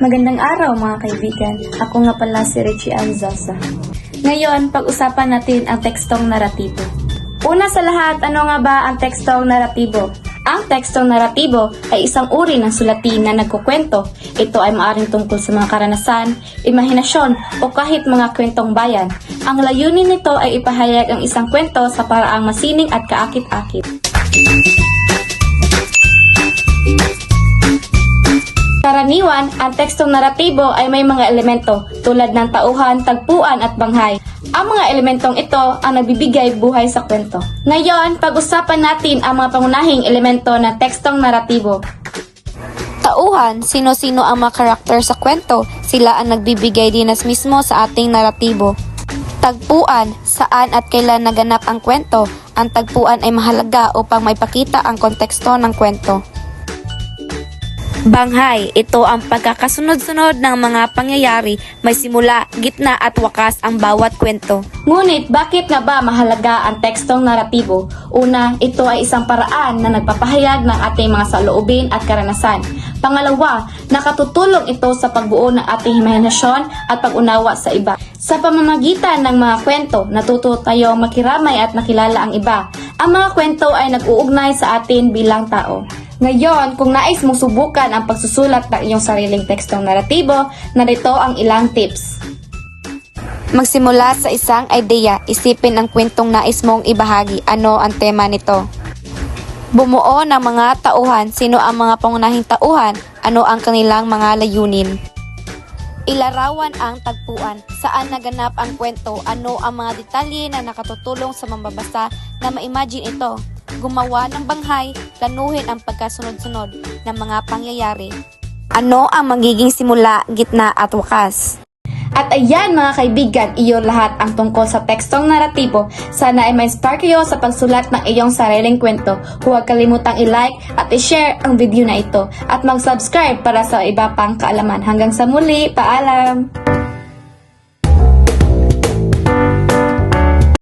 Magandang araw mga kaibigan. Ako nga pala si Richie Anzosa. Ngayon, pag-usapan natin ang tekstong naratibo. Una sa lahat, ano nga ba ang tekstong naratibo? Ang tekstong naratibo ay isang uri ng sulatin na nagkukwento. Ito ay maaring tungkol sa mga karanasan, imahinasyon o kahit mga kwentong bayan. Ang layunin nito ay ipahayag ang isang kwento sa paraang masining at kaakit-akit. Karaniwan, ang tekstong naratibo ay may mga elemento tulad ng tauhan, tagpuan at banghay. Ang mga elementong ito ang nagbibigay buhay sa kwento. Ngayon, pag-usapan natin ang mga pangunahing elemento ng tekstong naratibo. Tauhan, sino-sino ang mga karakter sa kwento, sila ang nagbibigay dinas mismo sa ating naratibo. Tagpuan, saan at kailan naganap ang kwento. Ang tagpuan ay mahalaga upang maipakita ang konteksto ng kwento. Banghay, ito ang pagkakasunod-sunod ng mga pangyayari, may simula, gitna at wakas ang bawat kwento. Ngunit bakit nga ba mahalaga ang tekstong naratibo? Una, ito ay isang paraan na nagpapahayag ng ating mga saloobin at karanasan. Pangalawa, nakatutulong ito sa pagbuo ng ating imahinasyon at pag-unawa sa iba. Sa pamamagitan ng mga kwento, natuto tayong makiramay at makilala ang iba. Ang mga kwento ay nag-uugnay sa atin bilang tao. Ngayon, kung nais mong subukan ang pagsusulat ng iyong sariling tekstong naratibo, narito ang ilang tips. Magsimula sa isang ideya, isipin ang kwentong nais mong ibahagi. Ano ang tema nito? Bumuo ng mga tauhan, sino ang mga pangunahing tauhan, ano ang kanilang mga layunin. Ilarawan ang tagpuan, saan naganap ang kwento, ano ang mga detalye na nakatutulong sa mambabasa na ma-imagine ito. Gumawa ng banghay, planuhin ang pagkasunod-sunod ng mga pangyayari. Ano ang magiging simula, gitna at wakas? At ayan mga kaibigan, iyon lahat ang tungkol sa tekstong naratibo. Sana ay ma-inspire kayo sa pagsulat ng iyong sariling kwento. Huwag kalimutang i-like at i-share ang video na ito. At mag-subscribe para sa iba pang kaalaman. Hanggang sa muli, paalam!